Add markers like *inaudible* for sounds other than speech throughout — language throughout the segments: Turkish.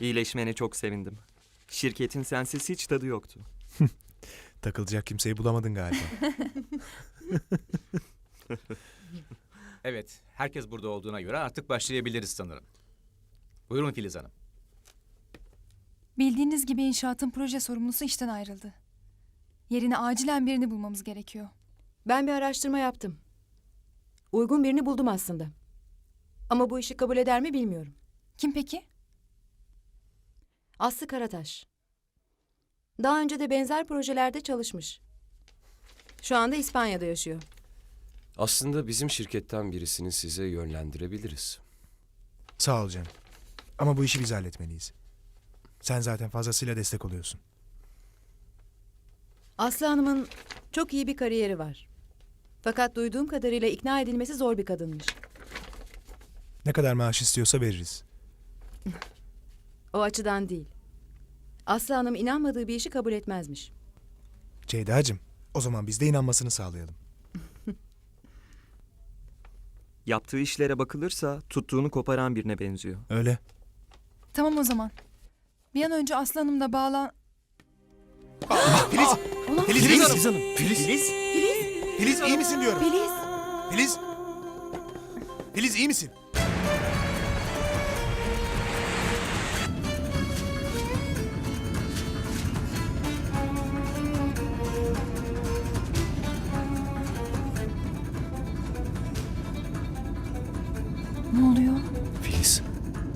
İyileşmene çok sevindim. Şirketin sensiz hiç tadı yoktu. *laughs* Takılacak kimseyi bulamadın galiba. *laughs* Evet, herkes burada olduğuna göre artık başlayabiliriz sanırım. Buyurun Filiz Hanım. Bildiğiniz gibi inşaatın proje sorumlusu işten ayrıldı. Yerine acilen birini bulmamız gerekiyor. Ben bir araştırma yaptım. Uygun birini buldum aslında. Ama bu işi kabul eder mi bilmiyorum. Kim peki? Aslı Karataş. Daha önce de benzer projelerde çalışmış. Şu anda İspanya'da yaşıyor. Aslında bizim şirketten birisini size yönlendirebiliriz. Sağ ol canım. Ama bu işi biz halletmeliyiz. Sen zaten fazlasıyla destek oluyorsun. Aslı Hanım'ın çok iyi bir kariyeri var. Fakat duyduğum kadarıyla ikna edilmesi zor bir kadınmış. Ne kadar maaş istiyorsa veririz. *laughs* O açıdan değil. Aslı Hanım inanmadığı bir işi kabul etmezmiş. Ceyda'cığım, o zaman biz de inanmasını sağlayalım. *laughs* Yaptığı işlere bakılırsa tuttuğunu koparan birine benziyor. Öyle. Tamam o zaman. Bir an önce Aslanım da bağlan... Filiz! Filiz, Filiz, Hanım. Filiz. Filiz iyi misin diyorum. Filiz! Filiz! Filiz iyi misin?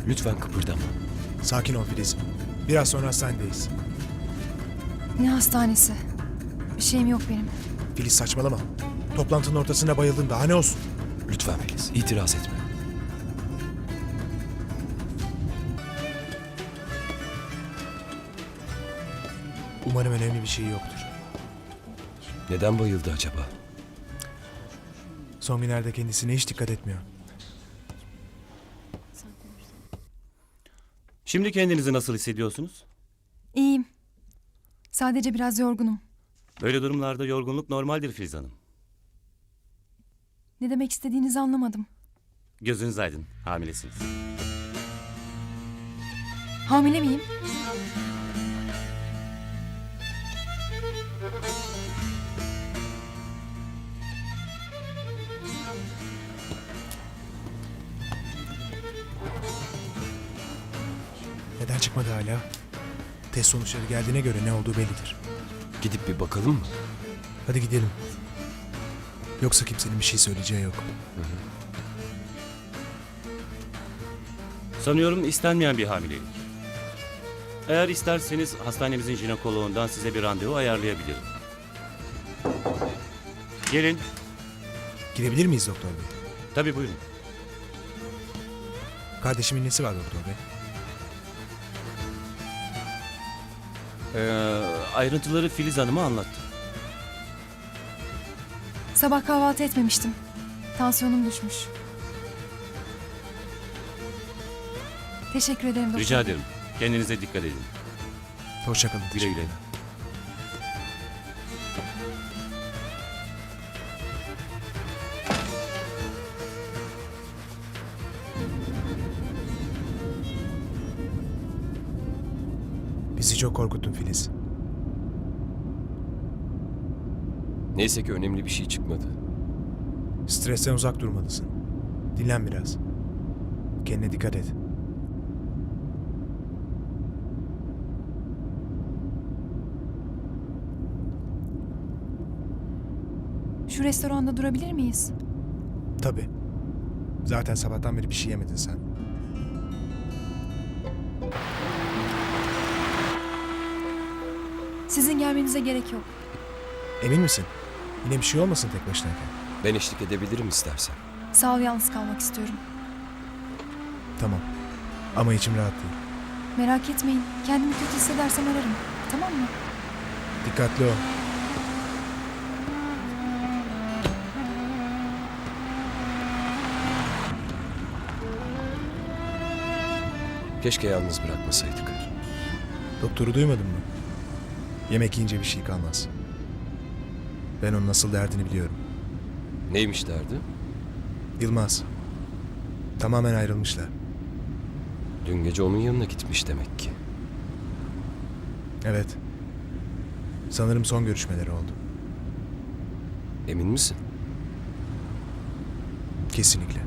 Lütfen kıpırdama. Sakin ol Filiz. Biraz sonra hastanedeyiz. Ne hastanesi? Bir şeyim yok benim. Filiz saçmalama. Toplantının ortasında bayıldın daha ne olsun? Lütfen Filiz, itiraz etme. Umarım önemli bir şey yoktur. Neden bayıldı acaba? Son günlerde kendisine hiç dikkat etmiyor. Şimdi kendinizi nasıl hissediyorsunuz? İyiyim. Sadece biraz yorgunum. Böyle durumlarda yorgunluk normaldir Filiz Hanım. Ne demek istediğinizi anlamadım. Gözünüz aydın, hamilesiniz. Hamile miyim? Neden çıkmadı hala? Test sonuçları geldiğine göre ne olduğu bellidir. Gidip bir bakalım mı? Hadi gidelim. Yoksa kimsenin bir şey söyleyeceği yok. Sanıyorum istenmeyen bir hamilelik. Eğer isterseniz hastanemizin jinekoloğundan size bir randevu ayarlayabilirim. Gelin. Gidebilir miyiz doktor bey? Tabii buyurun. Kardeşimin nesi var doktor bey? Ee, ayrıntıları Filiz Hanım'a anlattım. Sabah kahvaltı etmemiştim. Tansiyonum düşmüş. Teşekkür ederim doktor. Rica ederim. Kendinize dikkat edin. Hoşçakalın. Güle güle. Bizi çok korkuttun Filiz. Neyse ki önemli bir şey çıkmadı. Stresten uzak durmalısın. Dinlen biraz. Kendine dikkat et. Şu restoranda durabilir miyiz? Tabii. Zaten sabahtan beri bir şey yemedin sen. Sizin gelmenize gerek yok. Emin misin? Yine bir şey olmasın tek başınayken. Ben eşlik edebilirim istersen. Sağ ol yalnız kalmak istiyorum. Tamam. Ama içim rahat değil. Merak etmeyin. Kendimi kötü hissedersem ararım. Tamam mı? Dikkatli ol. Keşke yalnız bırakmasaydık. Doktoru duymadın mı? Yemek yiyince bir şey kalmaz. Ben onun nasıl derdini biliyorum. Neymiş derdi? Yılmaz. Tamamen ayrılmışlar. Dün gece onun yanına gitmiş demek ki. Evet. Sanırım son görüşmeleri oldu. Emin misin? Kesinlikle.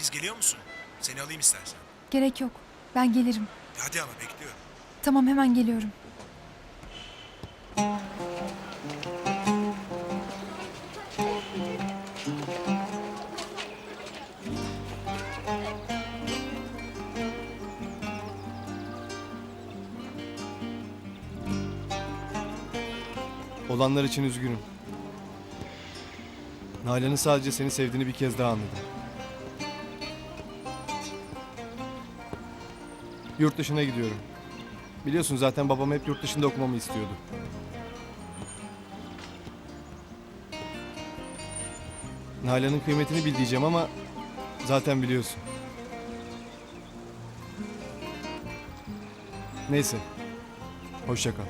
Filiz geliyor musun? Seni alayım istersen. Gerek yok. Ben gelirim. Hadi ama bekliyorum. Tamam hemen geliyorum. Olanlar için üzgünüm. Nalan'ın sadece seni sevdiğini bir kez daha anladım. Yurt dışına gidiyorum. Biliyorsun zaten babam hep yurt dışında okumamı istiyordu. Nalan'ın kıymetini bil diyeceğim ama zaten biliyorsun. Neyse. Hoşça kal.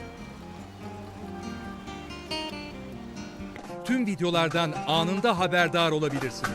tüm videolardan anında haberdar olabilirsiniz.